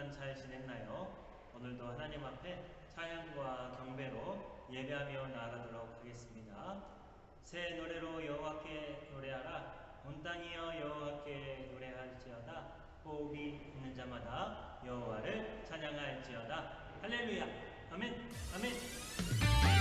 동안 잘 지냈나요? 오늘도 하나님 앞에 찬양과 경배로 예배하며 나아가도록 하겠습니다. 새 노래로 여호와께 노래하라. 온 땅이여 여호와께 노래할지어다. 호흡이 있는 자마다 여호와를 찬양할지어다. 할렐루야. 아멘. 아멘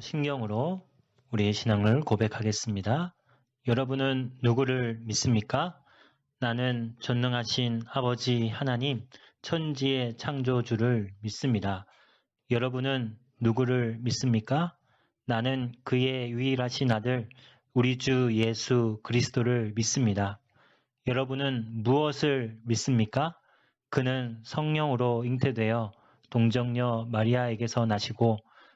신경으로 우리의 신앙을 고백하겠습니다. 여러분은 누구를 믿습니까? 나는 전능하신 아버지 하나님, 천지의 창조주를 믿습니다. 여러분은 누구를 믿습니까? 나는 그의 유일하신 아들, 우리 주 예수 그리스도를 믿습니다. 여러분은 무엇을 믿습니까? 그는 성령으로 잉태되어 동정녀 마리아에게서 나시고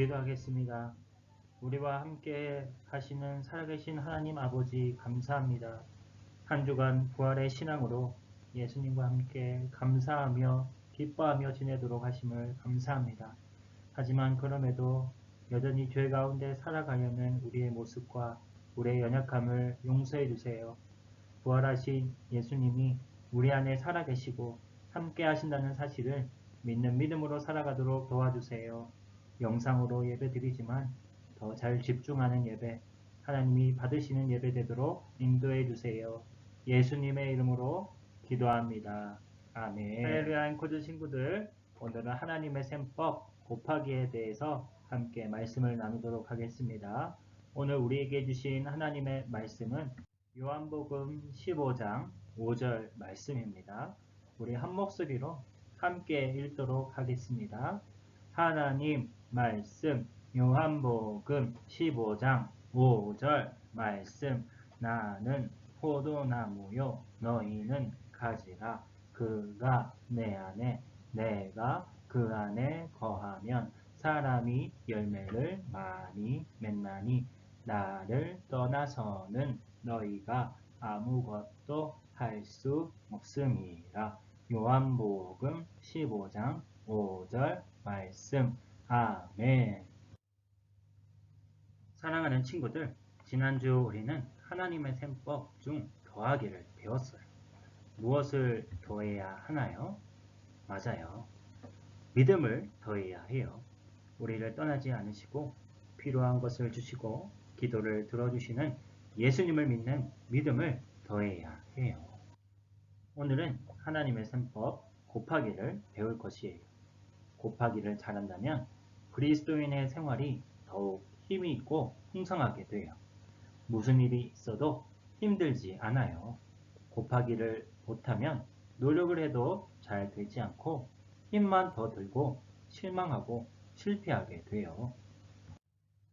기도하겠습니다. 우리와 함께 하시는 살아계신 하나님 아버지 감사합니다. 한 주간 부활의 신앙으로 예수님과 함께 감사하며 기뻐하며 지내도록 하심을 감사합니다. 하지만 그럼에도 여전히 죄 가운데 살아가려는 우리의 모습과 우리의 연약함을 용서해 주세요. 부활하신 예수님이 우리 안에 살아계시고 함께 하신다는 사실을 믿는 믿음으로 살아가도록 도와주세요. 영상으로 예배 드리지만 더 잘 집중하는 예배, 하나님이 받으시는 예배 되도록 인도해 주세요. 예수님의 이름으로 기도합니다. 아멘. 할렐루야 앵코즈 친구들, 오늘은 하나님의 셈법 곱하기에 대해서 함께 말씀을 나누도록 하겠습니다. 오늘 우리에게 주신 하나님의 말씀은 요한복음 15장 5절 말씀입니다. 우리 한 목소리로 함께 읽도록 하겠습니다. 하나님 말씀 요한복음 15장 5절 말씀. 나는 포도나무요 너희는 가지라. 그가 내 안에 내가 그 안에 거하면 사람이 열매를 많이 맺나니 나를 떠나서는 너희가 아무것도 할 수 없음이라. 요한복음 15장 5절 말씀 아멘 사랑하는 친구들 지난주 우리는 하나님의 셈법 중 더하기를 배웠어요 무엇을 더해야 하나요? 맞아요 믿음을 더해야 해요. 우리를 떠나지 않으시고 필요한 것을 주시고 기도를 들어주시는 예수님을 믿는 믿음을 더해야 해요. 오늘은 하나님의 셈법 곱하기를 배울 것이에요. 곱하기를 잘한다면 그리스도인의 생활이 더욱 힘이 있고 풍성하게 돼요. 무슨 일이 있어도 힘들지 않아요. 곱하기를 못하면 노력을 해도 잘 되지 않고 힘만 더 들고 실망하고 실패하게 돼요.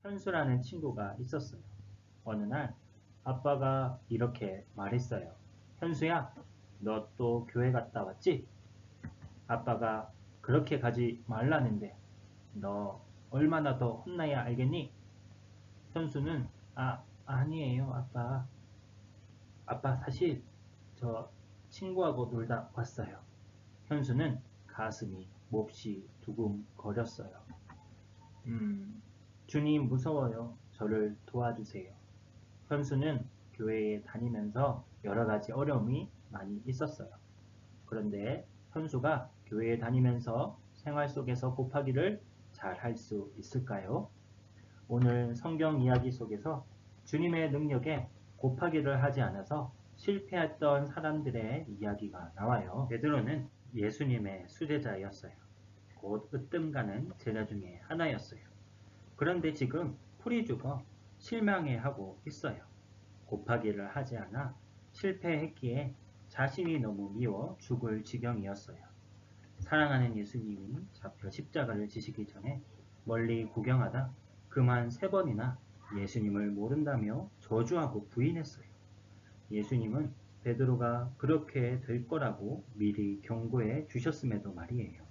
현수라는 친구가 있었어요. 어느 날 아빠가 이렇게 말했어요. 현수야, 너 또 교회 갔다 왔지? 아빠가 그렇게 가지 말라는데 너 얼마나 더 혼나야 알겠니? 현수는 아, 아니에요, 아빠. 아빠 사실 저 친구하고 놀다 왔어요. 현수는 가슴이 몹시 두근거렸어요. 음, 주님 무서워요. 저를 도와주세요. 현수는 교회에 다니면서 여러 가지 어려움이 많이 있었어요. 그런데 현수가 교회에 다니면서 생활 속에서 곱하기를 잘 할 수 있을까요? 오늘 성경 이야기 속에서 주님의 능력에 곱하기를 하지 않아서 실패했던 사람들의 이야기가 나와요. 베드로는 예수님의 수제자였어요. 곧 으뜸가는 제자 중에 하나였어요. 그런데 지금 풀이 죽어 실망해하고 있어요. 곱하기를 하지 않아 실패했기에 자신이 너무 미워 죽을 지경이었어요. 사랑하는 예수님이 잡혀 십자가를 지시기 전에 멀리 구경하다 그만 세 번이나 예수님을 모른다며 저주하고 부인했어요. 예수님은 베드로가 그렇게 될 거라고 미리 경고해 주셨음에도 말이에요.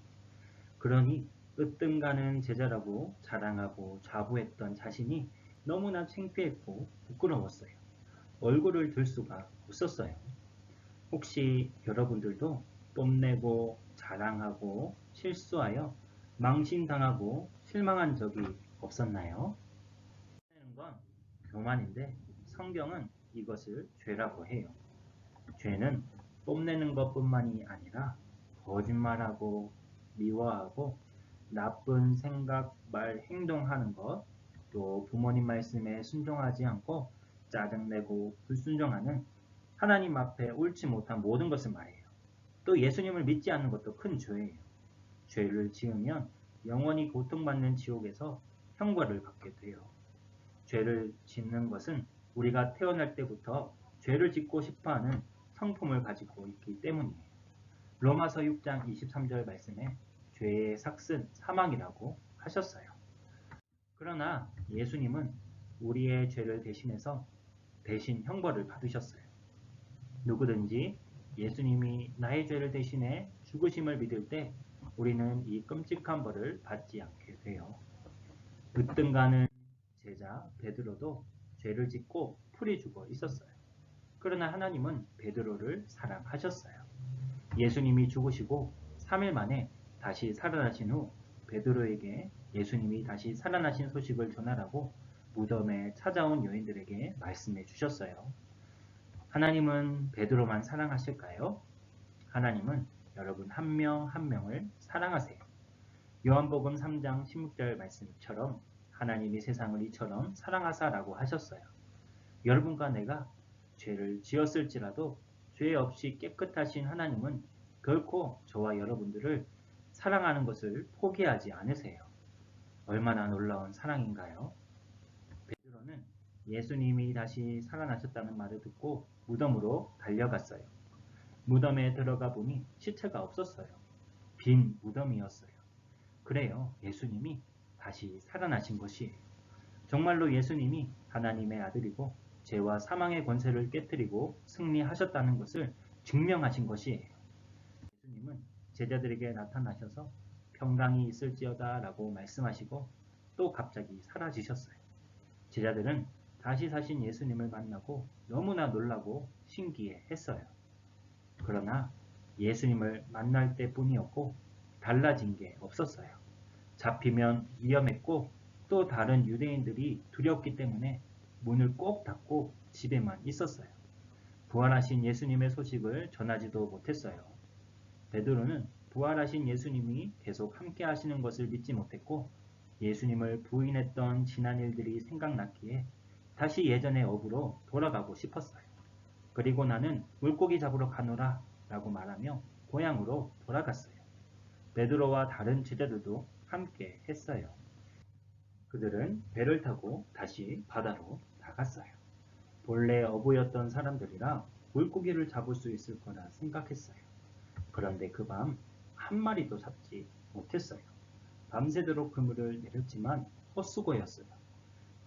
그러니 으뜸 가는 제자라고 자랑하고 자부했던 자신이 너무나 창피했고 부끄러웠어요. 얼굴을 들 수가 없었어요. 혹시 여러분들도 뽐내고 자랑하고 실수하여 망신당하고 실망한 적이 없었나요? 건 교만인데 성경은 이것을 죄라고 해요. 죄는 뽐내는 것뿐만이 아니라 거짓말하고 미워하고 나쁜 생각, 말, 행동하는 것, 또 부모님 말씀에 순종하지 않고 짜증내고 불순종하는 하나님 앞에 옳지 못한 모든 것을 말해요. 또 예수님을 믿지 않는 것도 큰 죄예요. 죄를 지으면 영원히 고통받는 지옥에서 형벌을 받게 돼요. 죄를 짓는 것은 우리가 태어날 때부터 죄를 짓고 싶어하는 성품을 가지고 있기 때문이에요. 로마서 6장 23절 말씀에 죄의 삭은 사망이라고 하셨어요. 그러나 예수님은 우리의 죄를 대신해서 대신 형벌을 받으셨어요. 누구든지 예수님이 나의 죄를 대신해 죽으심을 믿을 때 우리는 이 끔찍한 벌을 받지 않게 돼요. 으뜸가는 제자 베드로도 죄를 짓고 풀이 죽어 있었어요. 그러나 하나님은 베드로를 사랑하셨어요. 예수님이 죽으시고 3일 만에 다시 살아나신 후 베드로에게 예수님이 다시 살아나신 소식을 전하라고 무덤에 찾아온 여인들에게 말씀해 주셨어요. 하나님은 베드로만 사랑하실까요? 하나님은 여러분 한명한 명을 사랑하세요. 요한복음 3장 16절 말씀처럼 하나님이 세상을 이처럼 사랑하사라고 하셨어요. 여러분과 내가 죄를 지었을지라도 죄 없이 깨끗하신 하나님은 결코 저와 여러분들을 사랑하는 것을 포기하지 않으세요. 얼마나 놀라운 사랑인가요? 예수님이 다시 살아나셨다는 말을 듣고 무덤으로 달려갔어요. 무덤에 들어가 보니 시체가 없었어요. 빈 무덤이었어요. 그래요. 예수님이 다시 살아나신 것이에요. 정말로 예수님이 하나님의 아들이고 죄와 사망의 권세를 깨뜨리고 승리하셨다는 것을 증명하신 것이에요. 예수님은 제자들에게 나타나셔서 평강이 있을지어다 라고 말씀하시고 또 갑자기 사라지셨어요. 제자들은 다시 사신 예수님을 만나고 너무나 놀라고 신기해 했어요. 그러나 예수님을 만날 때 뿐이었고 달라진 게 없었어요. 잡히면 위험했고 또 다른 유대인들이 두렵기 때문에 문을 꼭 닫고 집에만 있었어요. 부활하신 예수님의 소식을 전하지도 못했어요. 베드로는 부활하신 예수님이 계속 함께 하시는 것을 믿지 못했고 예수님을 부인했던 지난 일들이 생각났기에 다시 예전의 업으로 돌아가고 싶었어요. 그리고 나는 물고기 잡으러 가노라 라고 말하며 고향으로 돌아갔어요. 베드로와 다른 제자들도 함께 했어요. 그들은 배를 타고 다시 바다로 나갔어요. 본래 어부였던 사람들이라 물고기를 잡을 수 있을 거라 생각했어요. 그런데 그 밤 한 마리도 잡지 못했어요. 밤새도록 그물을 내렸지만 헛수고였어요.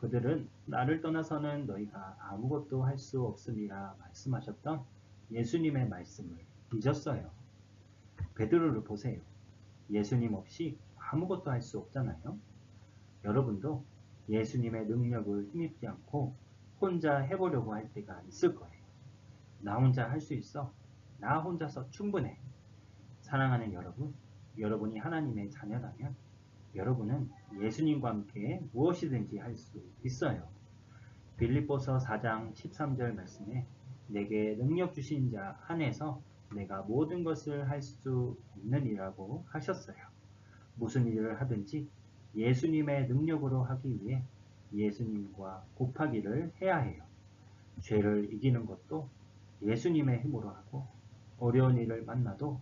그들은 나를 떠나서는 너희가 아무것도 할 수 없음이라 말씀하셨던 예수님의 말씀을 잊었어요. 베드로를 보세요. 예수님 없이 아무것도 할 수 없잖아요. 여러분도 예수님의 능력을 힘입지 않고 혼자 해보려고 할 때가 있을 거예요. 나 혼자 할 수 있어. 나 혼자서 충분해. 사랑하는 여러분, 여러분이 하나님의 자녀라면 여러분은 예수님과 함께 무엇이든지 할 수 있어요. 빌립보서 4장 13절 말씀에 내게 능력 주신 자 안에서 내가 모든 것을 할 수 있느니라고 하셨어요. 무슨 일을 하든지 예수님의 능력으로 하기 위해 예수님과 곱하기를 해야 해요. 죄를 이기는 것도 예수님의 힘으로 하고 어려운 일을 만나도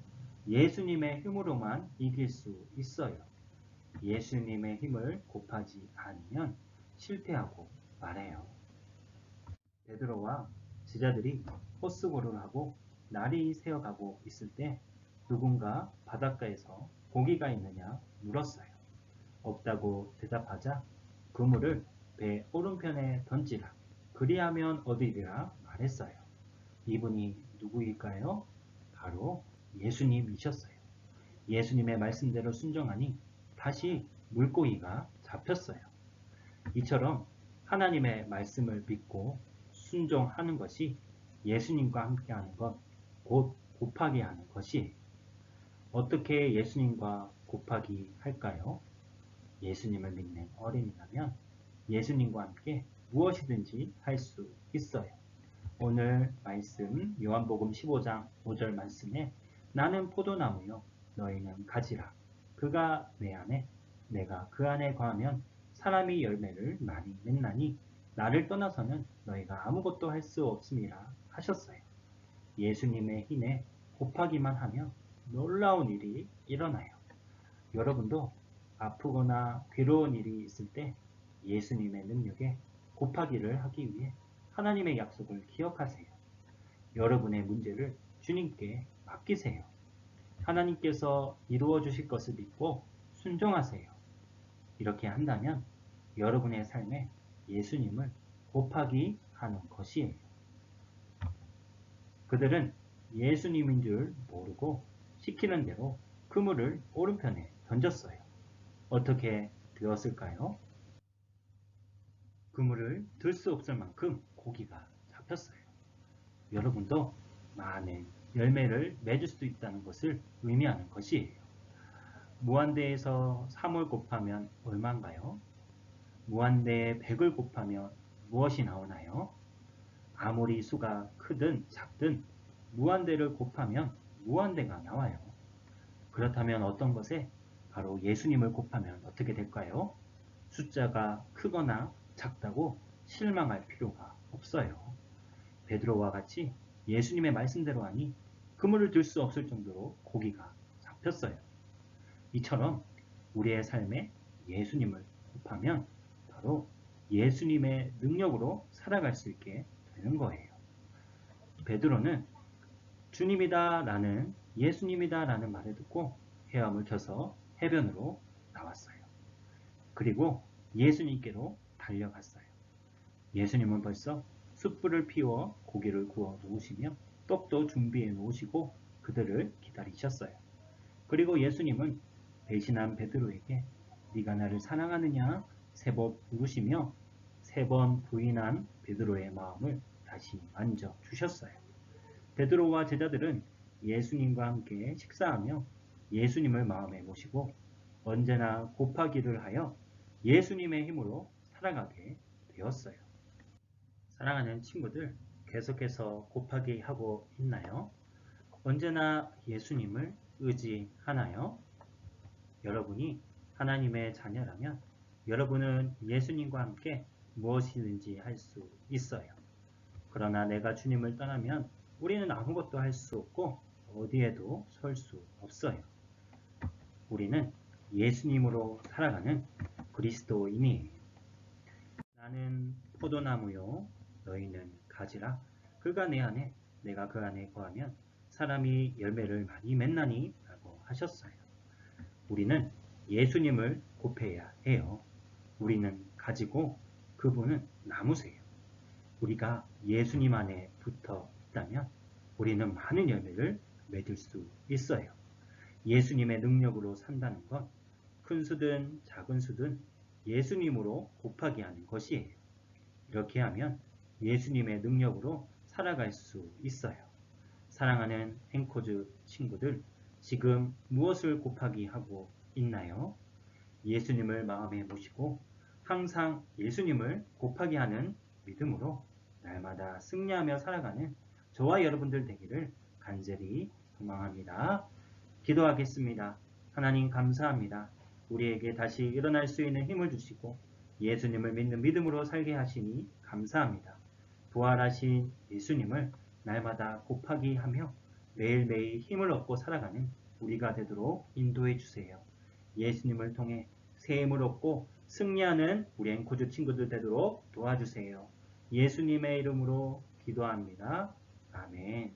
예수님의 힘으로만 이길 수 있어요. 예수님의 힘을 곱하지 않으면 실패하고 말해요. 베드로와 제자들이 호스고를 하고 날이 새어가고 있을 때 누군가 바닷가에서 고기가 있느냐 물었어요. 없다고 대답하자 그물을 배 오른편에 던지라. 그리하면 얻으리라 말했어요. 이분이 누구일까요? 바로 예수님이셨어요. 예수님의 말씀대로 순종하니 다시 물고기가 잡혔어요. 이처럼 하나님의 말씀을 믿고 순종하는 것이 예수님과 함께하는 것, 곧 곱하기 하는 것이에요. 어떻게 예수님과 곱하기 할까요? 예수님을 믿는 어린이라면 예수님과 함께 무엇이든지 할 수 있어요. 오늘 말씀 요한복음 15장 5절 말씀에 나는 포도나무요 너희는 가지라 그가 내 안에 내가 그 안에 거하면 사람이 열매를 많이 맺나니 나를 떠나서는 너희가 아무것도 할 수 없음이라 하셨어요. 예수님의 힘에 곱하기만 하면 놀라운 일이 일어나요. 여러분도 아프거나 괴로운 일이 있을 때 예수님의 능력에 곱하기를 하기 위해 하나님의 약속을 기억하세요. 여러분의 문제를 주님께 맡기세요. 하나님께서 이루어 주실 것을 믿고 순종하세요. 이렇게 한다면 여러분의 삶에 예수님을 곱하기 하는 것이에요. 그들은 예수님인 줄 모르고 시키는 대로 그물을 오른편에 던졌어요. 어떻게 되었을까요? 그물을 들 수 없을 만큼 고기가 잡혔어요. 여러분도 많은 열매를 맺을 수 있다는 것을 의미하는 것이에요. 무한대에서 3을 곱하면 얼마인가요? 무한대에 100을 곱하면 무엇이 나오나요? 아무리 수가 크든 작든 무한대를 곱하면 무한대가 나와요. 그렇다면 어떤 것에 바로 예수님을 곱하면 어떻게 될까요? 숫자가 크거나 작다고 실망할 필요가 없어요. 베드로와 같이 예수님의 말씀대로 하니 그물을 들 수 없을 정도로 고기가 잡혔어요. 이처럼 우리의 삶에 예수님을 곱하면 바로 예수님의 능력으로 살아갈 수 있게 되는 거예요. 베드로는 주님이다 라는 예수님이다 라는 말을 듣고 헤엄을 켜서 해변으로 나왔어요. 그리고 예수님께로 달려갔어요. 예수님은 벌써 숯불을 피워 고기를 구워 놓으시며 떡도 준비해 놓으시고 그들을 기다리셨어요. 그리고 예수님은 배신한 베드로에게 네가 나를 사랑하느냐 세번 물으시며 세 번 부인한 베드로의 마음을 다시 만져 주셨어요. 베드로와 제자들은 예수님과 함께 식사하며 예수님을 마음에 모시고 언제나 곱하기를 하여 예수님의 힘으로 살아가게 되었어요. 사랑하는 친구들, 계속해서 곱하기 하고 있나요? 언제나 예수님을 의지하나요? 여러분이 하나님의 자녀라면 여러분은 예수님과 함께 무엇이든지 할 수 있어요. 그러나 내가 주님을 떠나면 우리는 아무것도 할 수 없고 어디에도 설 수 없어요. 우리는 예수님으로 살아가는 그리스도인이에요. 나는 포도나무요, 너희는 가지라. 그가 내 안에, 내가 그 안에 거하면 사람이 열매를 많이 맺나니 라고 하셨어요. 우리는 예수님을 곱해야 해요. 우리는 가지고 그분은 나무세요. 우리가 예수님 안에 붙어 있다면 우리는 많은 열매를 맺을 수 있어요. 예수님의 능력으로 산다는 건 큰 수든 작은 수든 예수님으로 곱하기 하는 것이에요. 이렇게 하면 예수님의 능력으로 살아갈 수 있어요. 사랑하는 행코즈 친구들, 지금 무엇을 곱하기 하고 있나요? 예수님을 마음에 모시고 항상 예수님을 곱하기 하는 믿음으로 날마다 승리하며 살아가는 저와 여러분들 되기를 간절히 소망합니다. 기도하겠습니다. 하나님 감사합니다. 우리에게 다시 일어날 수 있는 힘을 주시고 예수님을 믿는 믿음으로 살게 하시니 감사합니다. 부활하신 예수님을 날마다 곱하기 하며 매일매일 힘을 얻고 살아가는 우리가 되도록 인도해 주세요. 예수님을 통해 새 힘을 얻고 승리하는 우리 앵코즈 친구들 되도록 도와주세요. 예수님의 이름으로 기도합니다. 아멘.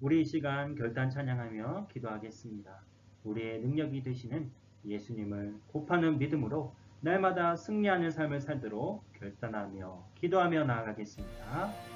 우리 이 시간 결단 찬양하며 기도하겠습니다. 우리의 능력이 되시는 예수님을 곱하는 믿음으로 날마다 승리하는 삶을 살도록 결단하며 기도하며 나아가겠습니다.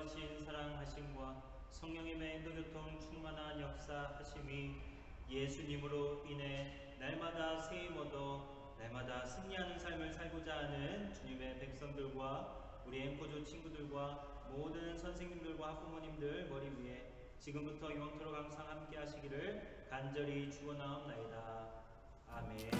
놀라우신 사랑하심과 성령님의 인도교통 충만한 역사하심이 예수님으로 인해 날마다 새힘 얻어 날마다 승리하는 삶을 살고자 하는 주님의 백성들과 우리 앵코조 친구들과 모든 선생님들과 학부모님들 머리 위에 지금부터 영원토록 항상 함께 하시기를 간절히 축원하옵나이다. 아멘.